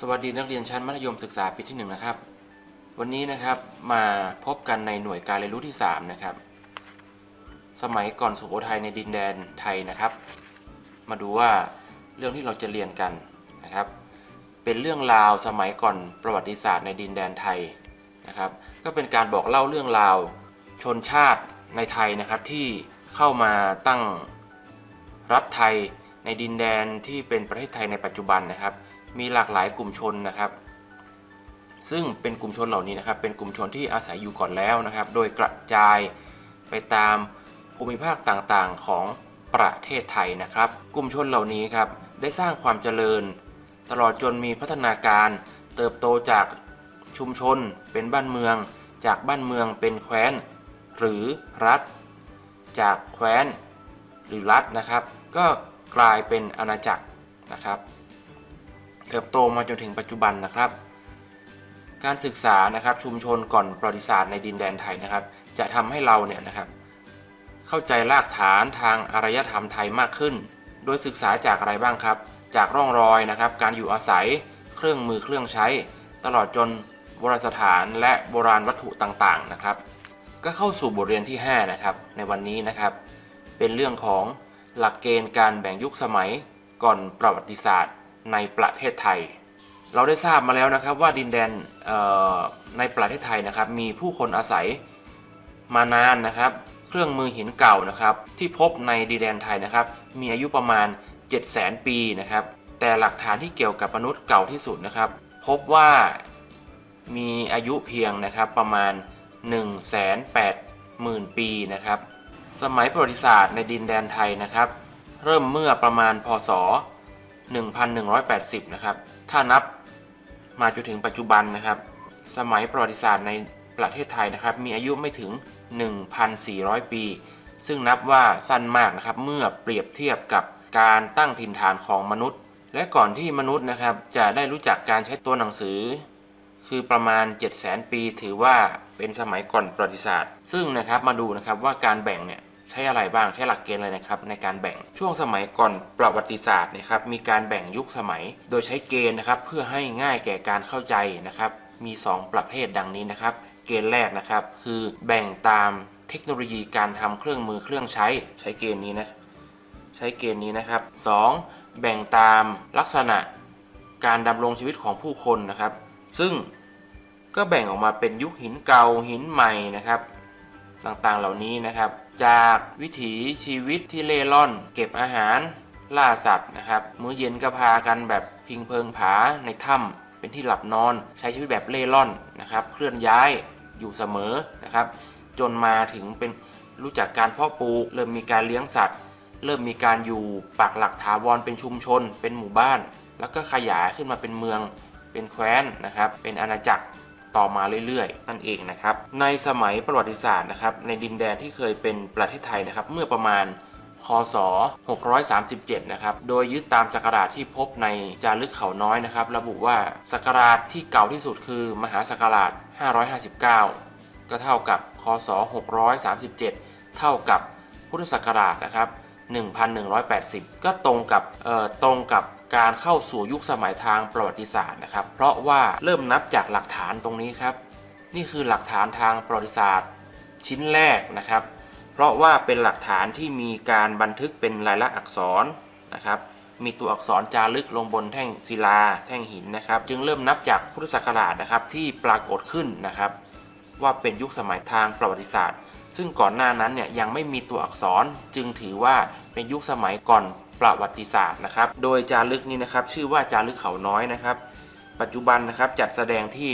สวัสดีนักเรียนชั้นมัธยมศึกษาปีที่ 1 นะครับ วันนี้นะครับมาพบกันในหน่วยการเรียนรู้ที่ 3 นะครับ สมัยก่อนสุโขทัยในดินแดนไทยนะครับ มาดูว่าเรื่องที่เราจะเรียนกันนะครับ เป็นเรื่องราวสมัยก่อนประวัติศาสตร์ในดินแดนไทยนะครับ ก็เป็นการบอกเล่าเรื่องราวชนชาติในไทยนะครับที่เข้ามาตั้งรัฐไทยในดินแดนที่เป็นประเทศไทยในปัจจุบันนะครับ มีหลากหลายกลุ่มชนนะครับ ซึ่งเป็นกลุ่มชนเหล่านี้นะครับ เป็นกลุ่มชนที่อาศัยอยู่ก่อนแล้วนะครับ โดยกระจายไปตามภูมิภาคต่างๆของประเทศไทยนะครับ กลุ่มชนเหล่านี้ครับได้สร้างความเจริญ ตลอดจนมีพัฒนาการเติบโตจากชุมชนเป็นบ้านเมือง จากบ้านเมืองเป็นแคว้น หรือรัฐ จากแคว้น หรือรัฐนะครับ ก็กลายเป็นอาณาจักรนะครับ เติบโตมาจนถึงปัจจุบันนะครับ การศึกษานะครับชุมชนก่อนประวัติศาสตร์ในดินแดนไทยนะครับ จะทำให้เราเนี่ยนะครับ เข้าใจรากฐานทางอารยธรรมไทยมากขึ้น โดยศึกษาจากอะไรบ้างครับ จากร่องรอยนะครับ การอยู่อาศัยเครื่องมือเครื่องใช้ ตลอดจนโบราณสถานและโบราณวัตถุต่างๆนะครับ ก็เข้าสู่บทเรียนที่ 5 นะครับ ในวันนี้นะครับ เป็นเรื่องของหลักเกณฑ์การแบ่งยุคสมัยก่อนประวัติศาสตร์ ในประเทศไทย เราได้ทราบมาแล้วนะครับว่าดินแดนในประเทศไทยนะครับ มีผู้คนอาศัยมานานนะครับ เครื่องมือหินเก่านะครับ ที่พบในดินแดนไทยนะครับ มีอายุประมาณ 7 0 0 0 0 0 ปีนะครับ แต่หลักฐานที่เกี่ยวกับมนุษย์เก่าที่สุดนะครับ พบว่ามีอายุเพียงนะครับประมาณ 1 8 0 0 0 0 ปีนะครับ สมัยประวัติศาสตร์ในดินแดนไทยนะครับ เริ่มเมื่อประมาณพศ 1180 นะครับ ถ้านับมาจนถึงปัจจุบันนะครับ สมัยประวัติศาสตร์ในประเทศไทยนะครับ มีอายุไม่ถึง 1,400 ปี ซึ่งนับว่าสั้นมากนะครับ เมื่อเปรียบเทียบกับการตั้งถิ่นฐานของมนุษย์ และก่อนที่มนุษย์นะครับจะได้รู้จักการใช้ตัวหนังสือ คือประมาณ 7 0 0 0 0 0 ปี ถือว่าเป็นสมัยก่อนประวัติศาสตร์ ซึ่งนะครับมาดูนะครับว่าการแบ่งเนี่ย ใช้อะไรบ้างใช้หลักเกณฑ์อะไรนะครับในการแบ่งช่วงสมัยก่อนประวัติศาสตร์นะครับมีการแบ่งยุคสมัย โดยใช้เกณฑ์นะครับเพื่อให้ง่ายแก่การเข้าใจนะครับมี 2 ประเภทดังนี้นะครับ เกณฑ์แรกนะครับคือแบ่งตามเทคโนโลยีการทำเครื่องมือเครื่องใช้ใช้เกณฑ์นี้นะใช้เกณฑ์นี้นะครับ 2. แบ่งตามลักษณะการดำรงชีวิตของผู้คนนะครับ ซึ่งก็แบ่งออกมาเป็นยุคหินเก่าหินใหม่นะครับ ต่างๆเหล่านี้นะครับ จากวิถีชีวิตที่เล่ร่อน เก็บอาหารล่าสัตว์นะครับมื้อเย็นก็พากันแบบพิงเพิงผาในถ้ำเป็นที่หลับนอนใช้ชีวิตแบบเล่ร่อนนะครับเคลื่อนย้ายอยู่เสมอนะครับ จนมาถึงเป็นรู้จักการเพาะปลูกเริ่มมีการเลี้ยงสัตว์ เริ่มมีการอยู่ปักหลักถาวรเป็นชุมชน เป็นหมู่บ้าน แล้วก็ขยายขึ้นมาเป็นเมืองเป็นแคว้นนะครับ เป็นอาณาจักร ต่อมาเรื่อยๆ นั่นเองนะครับ ในสมัยประวัติศาสตร์นะครับในดินแดนที่เคยเป็นประเทศไทยนะครับเมื่อประมาณคศ 637 นะครับ โดยยึดตามศักราชที่พบในจารึกเขาน้อยนะครับ ระบุว่าศักราชที่เก่าที่สุดคือมหาศักราช 559 ก็เท่ากับคศ 637 เท่ากับพุทธศักราชนะครับ 1180 ก็ตรงกับเออตรงกับ การเข้าสู่ยุคสมัยทางประวัติศาสตร์นะครับ เพราะว่าเริ่มนับจากหลักฐานตรงนี้ครับ นี่คือหลักฐานทางประวัติศาสตร์ ชิ้นแรกนะครับ เพราะว่าเป็นหลักฐานที่มีการบันทึกเป็นลายลักษณ์อักษรนะครับ มีตัวอักษรจารึกลงบนแท่งศิลา แท่งหินนะครับ จึงเริ่มนับจากพุทธศักราชนะครับที่ปรากฏขึ้นนะครับ ว่าเป็นยุคสมัยทางประวัติศาสตร์ ซึ่งก่อนหน้านั้นเนี่ยยังไม่มีตัวอักษรจึงถือว่าเป็นยุคสมัยก่อน ประวัติศาสตร์นะครับ โดยจารึกนี้นะครับ ชื่อว่าจารึกเขาน้อยนะครับ ปัจจุบันนะครับจัดแสดงที่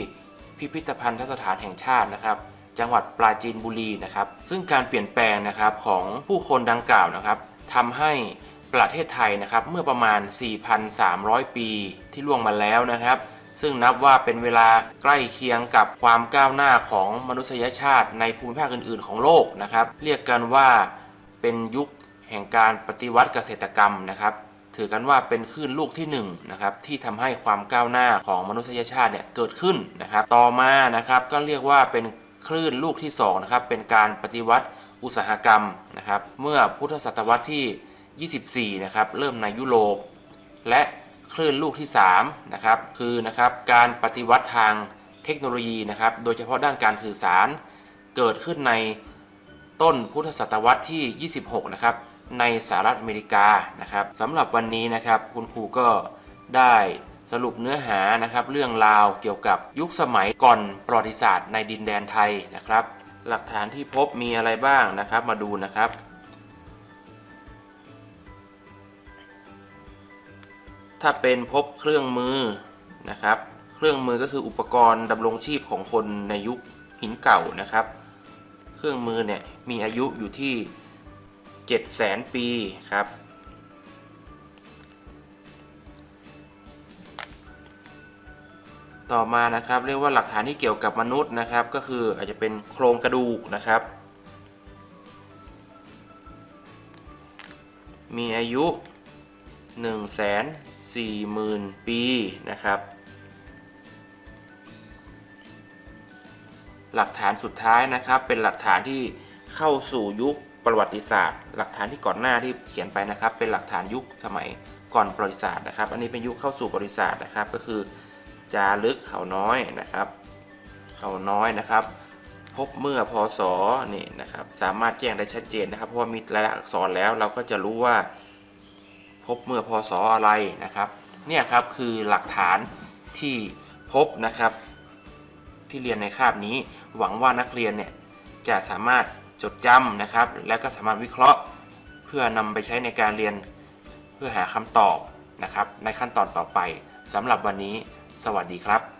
พิพิธภัณฑสถานแห่งชาตินะครับ จังหวัดปราจีนบุรีนะครับ ซึ่งการเปลี่ยนแปลงนะครับของผู้คนดังกล่าวนะครับทำให้ประเทศไทยนะครับเมื่อประมาณ 4,300 ปีที่ล่วงมาแล้วนะครับ ซึ่งนับว่าเป็นเวลาใกล้เคียงกับความก้าวหน้าของมนุษยชาติในภูมิภาคอื่น ๆ ของโลกนะครับ เรียกกันว่าเป็นยุค แห่งการปฏิวัติเกษตรกรรมนะครับ ถือกันว่าเป็นคลื่นลูกที่1นงนะครับที่ทำให้ความก้าวหน้าของมนุษยชาติเนี่ยเกิดขึ้นนะครับ ต่อมานะครับก็เรียกว่าเป็นคลื่นลูกที่2นะครับเป็นการปฏิวัติอุตสาหกรรมนะครับ เมื่อพุทธศตวรรษที่ 24 นะครับ เริ่มในยุโรป และคลื่นลูกที่3นะครับคือนะครับการปฏิวัติทางเทคโนโลยีนะครับ โดยเฉพาะด้านการสื่อสาร เกิดขึ้นในต้นพุทธศตวรรษที่ 26 นะครับ ในสหรัฐอเมริกานะครับสำหรับวันนี้นะครับคุณครูก็ได้สรุปเนื้อหานะครับเรื่องราวเกี่ยวกับยุคสมัยก่อนประวัติศาสตร์ในดินแดนไทยนะครับ หลักฐานที่พบมีอะไรบ้างนะครับมาดูนะครับถ้าเป็นพบเครื่องมือนะครับ เครื่องมือก็คืออุปกรณ์ดำรงชีพของคนในยุคหินเก่านะครับ เครื่องมือเนี่ยมีอายุอยู่ที่ 7 0 0แสนปีครับ ต่อมานะครับเรียกว่าหลักฐานที่เกี่ยวกับมนุษย์นะครับ ก็คืออาจจะเป็นโครงกระดูกนะครับ มีอายุ 1 4 0 0 0 0 ปีนะครับหลักฐานสุดท้ายนะครับเป็นหลักฐานที่เข้าสู่ยุค ประวัติศาสตร์ หลักฐานที่ก่อนหน้าที่เขียนไปนะครับ เป็นหลักฐานยุคสมัยก่อนประวัติศาสตร์นะครับ อันนี้เป็นยุคเข้าสู่ประวัติศาสตร์นะครับ ก็คือจารึกเขาน้อยนะครับ เขาน้อยนะครับ พบเมื่อพศนี่นะครับ สามารถแจ้งได้ชัดเจนนะครับ เพราะว่ามีรายลักษณ์อักษรแล้วเราก็จะรู้ว่า พบเมื่อพศอะไรนะครับ เนี่ยครับคือหลักฐานที่พบนะครับ ที่เรียนในคาบนี้ หวังว่านักเรียนเนี่ยจะสามารถ จดจำนะครับ และก็สามารถวิเคราะห์เพื่อนำไปใช้ในการเรียนเพื่อหาคำตอบนะครับ ในขั้นตอนต่อไปสำหรับวันนี้ สวัสดีครับ